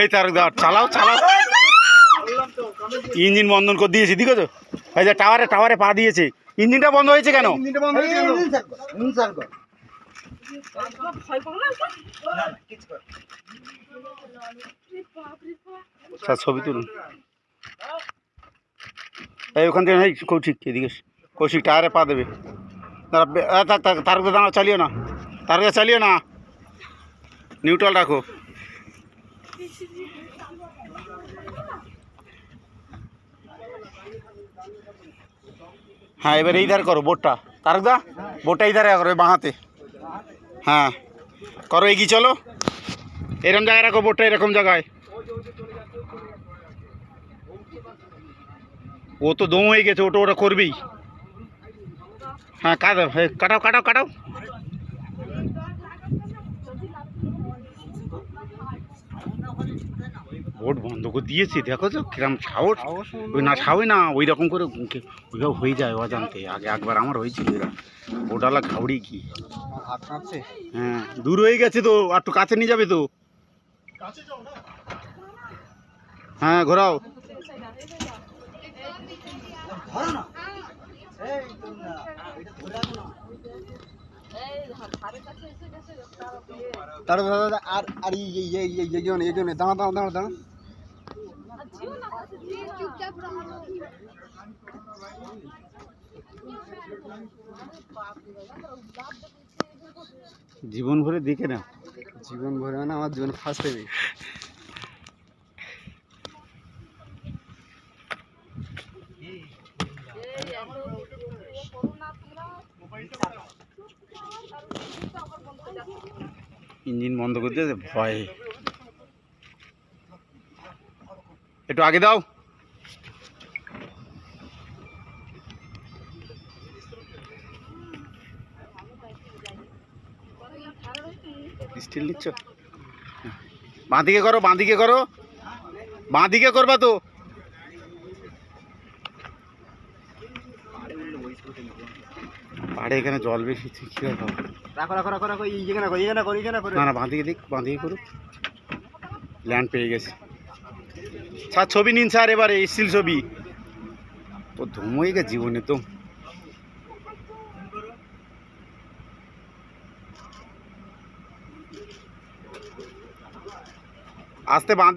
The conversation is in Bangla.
এই তারকদা চালাও চালাও। ইঞ্জিন বন্ধন করে দিয়েছি ঠিক আছে এই যে টাওয়ারে টাওয়ারে পা দিয়েছে। ইঞ্জিনটা বন্ধ হয়েছে কেন? ইঞ্জিনটা বন্ধ হয়েছে কেন? ইনসার কর। স্যার ছবি তুলুন। এই ওখান থেকে কৌশিক এদিকে কৌশিক টায়ারে পা দেবে। দাঁড়া বে- আ, তা- তা- তারকদা দাঁড়াও চালিও না। তারকদা চালিও না। নিউট্রাল রাখো। হ্যাঁ এবার এই ধারে করো বোটটা। তারকদা বোটটা এই ধারে করো বাঁ হাতে। হ্যাঁ করো, এগিয়ে চলো। এরকম জায়গায় রাখো বোটটা, এরকম জায়গায়। ও তো দম হয়ে গেছে, ওটা ওটা করবেই। হ্যাঁ কাটাও কাটাও কাটাও কাটাও। বোট বন্ধ করে দিয়েছি দেখো তো কিরম সাহস। ওই না ছাওই না ওই রকম করে ওইভাবে হয়ে যায় অজান্তে। আগে একবার আমার হয়েছিল এরা। ওটালা ঘাউড়ি কি হ্যাঁ দূর হয়ে গেছে তো আর একটু কাছে নিয়ে যাবে তো। হ্যাঁ ঘোরাও। তার দাদা আর আর এই এই এই এই এই জন্য দাঁড়া দাঁড়া দাঁড়া দাঁড়া জীবন ভরে দেখে না জীবন ভরে মানে আমার জীবন ফার্স্ট টাইম ইঞ্জিন বন্ধ করে দিয়েছে ভয়ে। একটু আগে দাও। স্টিল নিচ্ছ? বাঁ দিকে করো বাঁ দিকে করো। বাঁ দিকে করবা তো। পাড়ে এখানে জল বেশি রাখো রাখো রাখো রাখো করো না না দিক করুক। ল্যান্ড পেয়ে গেছে। স্যার ছবি নিন স্যার এবারে স্টিল ছবি। ও ধুম হয়ে গেছে জীবনে তো। আসতে বাঁ দিকে